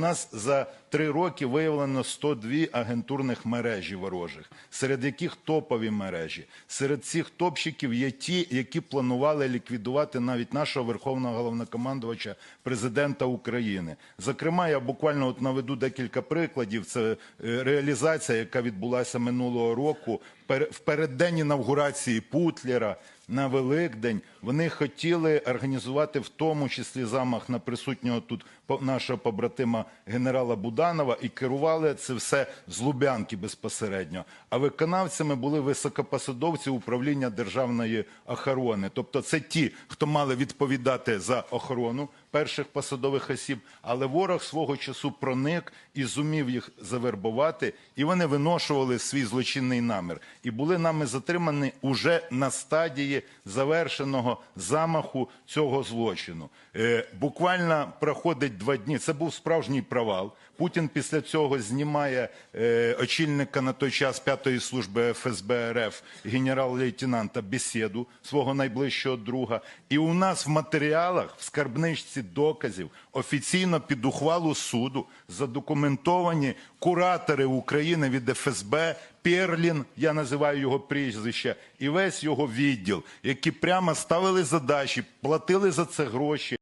У нас за три роки виявлено 102 агентурних мережі ворожих, серед яких топові мережі. Серед цих топщиків є ті, які планували ліквідувати навіть нашого верховного головнокомандувача, президента України. Зокрема, я буквально от наведу декілька прикладів. Це е, реалізація, яка відбулася минулого року в переддень інавгурації Путлера на Великдень. Вони хотіли організувати в тому числі замах на присутнього тут нашого побратима генерала Буданова і керували це все з Лубянки безпосередньо. А виконавцями були високопосадовці управління державної охорони. Тобто це ті, хто мали відповідати за охорону перших посадових осіб, але ворог свого часу проник і зумів їх завербувати, і вони виношували свій злочинний намір. І були нами затримані уже на стадії завершеного замаху цього злочину. Е, буквально проходить два дні. Це був справжній провал. Путін після цього знімає е, очільника на той час п'ятої служби ФСБ РФ генерал-лейтенанта Бесіду, свого найближчого друга. І у нас в матеріалах, в скарбничці доказів, офіційно під ухвалу суду задокументовані куратори України від ФСБ, Перлін, я називаю його прізвище, і весь його відділ, які прямо ставили задачі, платили за це гроші.